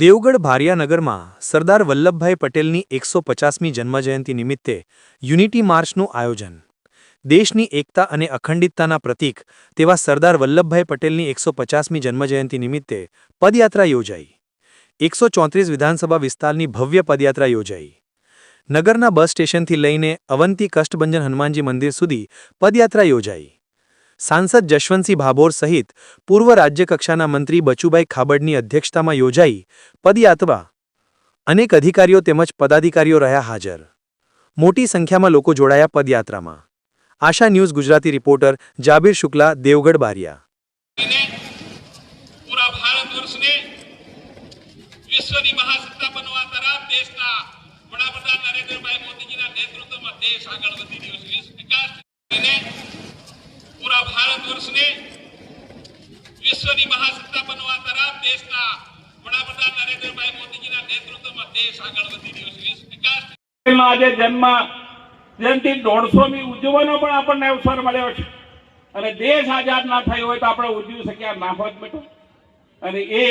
દેવગઢ ભારિયાનગરમાં સરદાર વલ્લભભાઈ પટેલની એકસો પચાસમી જન્મજયંતિ નિમિત્તે યુનિટી માર્ચનું આયોજન. દેશની એકતા અને અખંડિતતાના પ્રતીક તેવા સરદાર વલ્લભભાઈ પટેલની એકસો પચાસમી જન્મજયંતિ નિમિત્તે પદયાત્રા યોજાઈ. એકસો ચોત્રીસ વિધાનસભા વિસ્તારની ભવ્ય પદયાત્રા યોજાઈ. નગરના બસ સ્ટેશનથી લઈને અવંતી કષ્ટભંજન હનુમાનજી મંદિર સુધી પદયાત્રા યોજાઈ. સાંસદ જશવંતસિંહ ભાભોર સહિત પૂર્વ રાજ્યકક્ષાના મંત્રી બચુભાઈ ખાબડની અધ્યક્ષતામાં યોજાઈ પદયાત્રા. અનેક અધિકારીઓ તેમજ પદાધિકારીઓ રહ્યા હાજર. મોટી સંખ્યામાં લોકો જોડાયા પદયાત્રામાં. Asha news Gujarati reporter Jabir Shukla, Devgadh Baria. દેશ આગળ વધી રહ્યો છે વિશ્વ વિકાસ અને પૂરા ભારત વર્ષને વિશ્વની મહાસત્તા બનવા તરફ દેશના વડાપ્રધાન નરેન્દ્રભાઈ મોદીજીના નેતૃત્વમાં દેશ આગળ વધી રહ્યો છે. વિકાસ આજે જન્મ જયંતિ દોઢસોમી ઉજવવાનો પણ આપણને અવસર મળ્યો છે. અને દેશ આઝાદ ના થયો હોય તો આપણે ઉજવી શક્યા ના હોત બેટો. અને એ